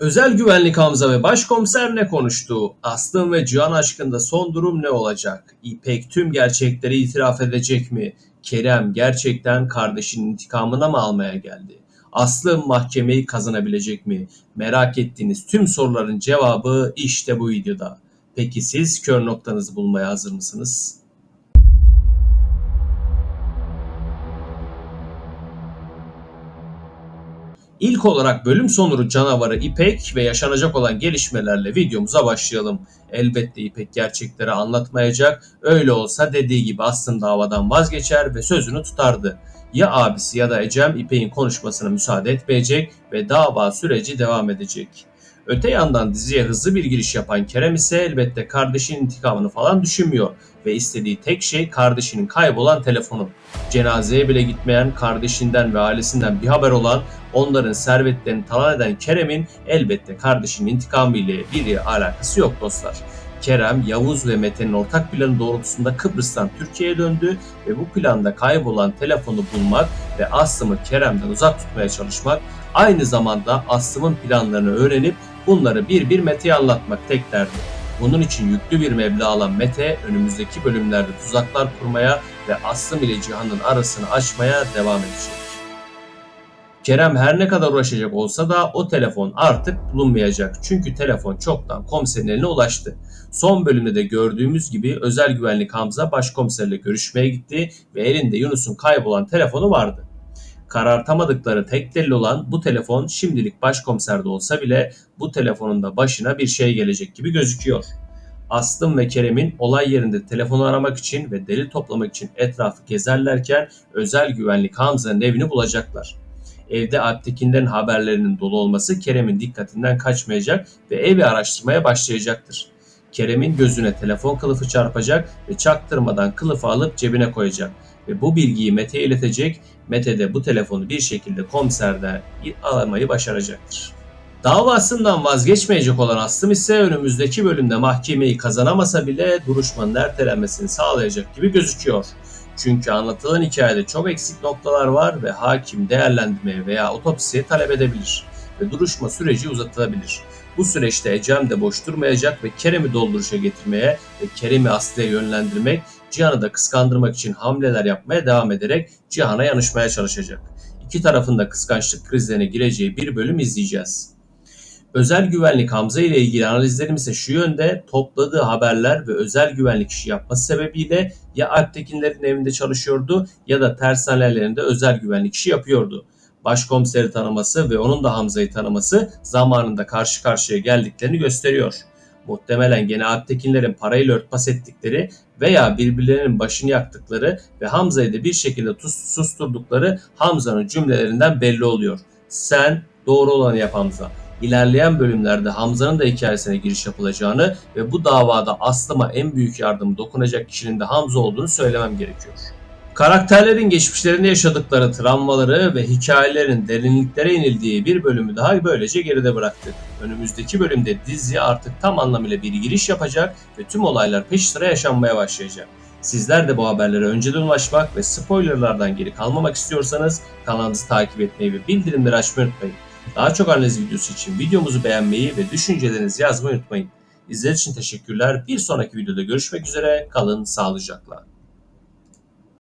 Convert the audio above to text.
Özel güvenlik Hamza ve başkomiser ne konuştu? Aslım ve Cihan aşkında son durum ne olacak? İpek tüm gerçekleri itiraf edecek mi? Kerem gerçekten kardeşinin intikamına mı almaya geldi? Aslım mahkemeyi kazanabilecek mi? Merak ettiğiniz tüm soruların cevabı işte bu videoda. Peki siz kör noktanızı bulmaya hazır mısınız? İlk olarak bölüm sonuru canavarı İpek ve yaşanacak olan gelişmelerle videomuza başlayalım. Elbette İpek gerçekleri anlatmayacak. Öyle olsa dediği gibi aslında davadan vazgeçer ve sözünü tutardı. Ya abisi ya da Ecem İpek'in konuşmasına müsaade etmeyecek ve dava süreci devam edecek. Öte yandan diziye hızlı bir giriş yapan Kerem ise elbette kardeşinin intikamını falan düşünmüyor ve istediği tek şey kardeşinin kaybolan telefonu. Cenazeye bile gitmeyen kardeşinden ve ailesinden bir haber olan onların servetlerini talan eden Kerem'in elbette kardeşinin intikamı ile bir alakası yok dostlar. Kerem, Yavuz ve Mete'nin ortak planı doğrultusunda Kıbrıs'tan Türkiye'ye döndü ve bu planda kaybolan telefonu bulmak ve Aslım'ı Kerem'den uzak tutmaya çalışmak, aynı zamanda Aslım'ın planlarını öğrenip bunları bir bir Mete'ye anlatmak tek derdi. Bunun için yüklü bir meblağ alan Mete önümüzdeki bölümlerde tuzaklar kurmaya ve Aslım ile Cihan'ın arasını açmaya devam edecek. Kerem her ne kadar uğraşacak olsa da o telefon artık bulunmayacak. Çünkü telefon çoktan komiserin eline ulaştı. Son bölümde de gördüğümüz gibi özel güvenlik Hamza başkomiserle görüşmeye gitti ve elinde Yunus'un kaybolan telefonu vardı. Karartamadıkları tek delil olan bu telefon şimdilik başkomiserde olsa bile bu telefonun da başına bir şey gelecek gibi gözüküyor. Aslım ve Kerem'in olay yerinde telefonu aramak için ve delil toplamak için etrafı gezerlerken özel güvenlik Hamza'nın evini bulacaklar. Evde Alptekin'den haberlerinin dolu olması Kerem'in dikkatinden kaçmayacak ve evi araştırmaya başlayacaktır. Kerem'in gözüne telefon kılıfı çarpacak ve çaktırmadan kılıfı alıp cebine koyacak ve bu bilgiyi Mete'ye iletecek. Mete de bu telefonu bir şekilde komiserden almayı başaracaktır. Davasından vazgeçmeyecek olan Aslım ise önümüzdeki bölümde mahkemeyi kazanamasa bile duruşmanın ertelenmesini sağlayacak gibi gözüküyor. Çünkü anlatılan hikayede çok eksik noktalar var ve hakim değerlendirmeye veya otopsiye talep edebilir ve duruşma süreci uzatılabilir. Bu süreçte Ecem de boş durmayacak ve Kerem'i dolduruşa getirmeye ve Kerem'i Aslı'ya yönlendirmek, Cihan'ı da kıskandırmak için hamleler yapmaya devam ederek Cihan'a yanışmaya çalışacak. İki tarafın da kıskançlık krizlerine gireceği bir bölüm izleyeceğiz. Özel güvenlik Hamza ile ilgili analizlerim ise şu yönde topladığı haberler ve özel güvenlik işi yapması sebebiyle ya Alptekinlerin evinde çalışıyordu ya da tersanelerinde özel güvenlik işi yapıyordu. Başkomiseri tanıması ve onun da Hamza'yı tanıması zamanında karşı karşıya geldiklerini gösteriyor. Muhtemelen gene Alptekinlerin parayla örtbas ettikleri veya birbirlerinin başını yaktıkları ve Hamza'yı da bir şekilde susturdukları Hamza'nın cümlelerinden belli oluyor. Sen doğru olanı yap Hamza ilerleyen bölümlerde Hamza'nın da hikayesine giriş yapılacağını ve bu davada Aslım'a en büyük yardımı dokunacak kişinin de Hamza olduğunu söylemem gerekiyor. Karakterlerin geçmişlerinde yaşadıkları travmaları ve hikayelerin derinliklere inildiği bir bölümü daha böylece geride bıraktık. Önümüzdeki bölümde dizi artık tam anlamıyla bir giriş yapacak ve tüm olaylar peş sıra yaşanmaya başlayacak. Sizler de bu haberlere önceden ulaşmak ve spoilerlardan geri kalmamak istiyorsanız kanalımızı takip etmeyi ve bildirimleri açmayı unutmayın. Daha çok analiz videosu için videomuzu beğenmeyi ve düşüncelerinizi yazmayı unutmayın. İzlediğiniz için teşekkürler. Bir sonraki videoda görüşmek üzere. Kalın sağlıcakla.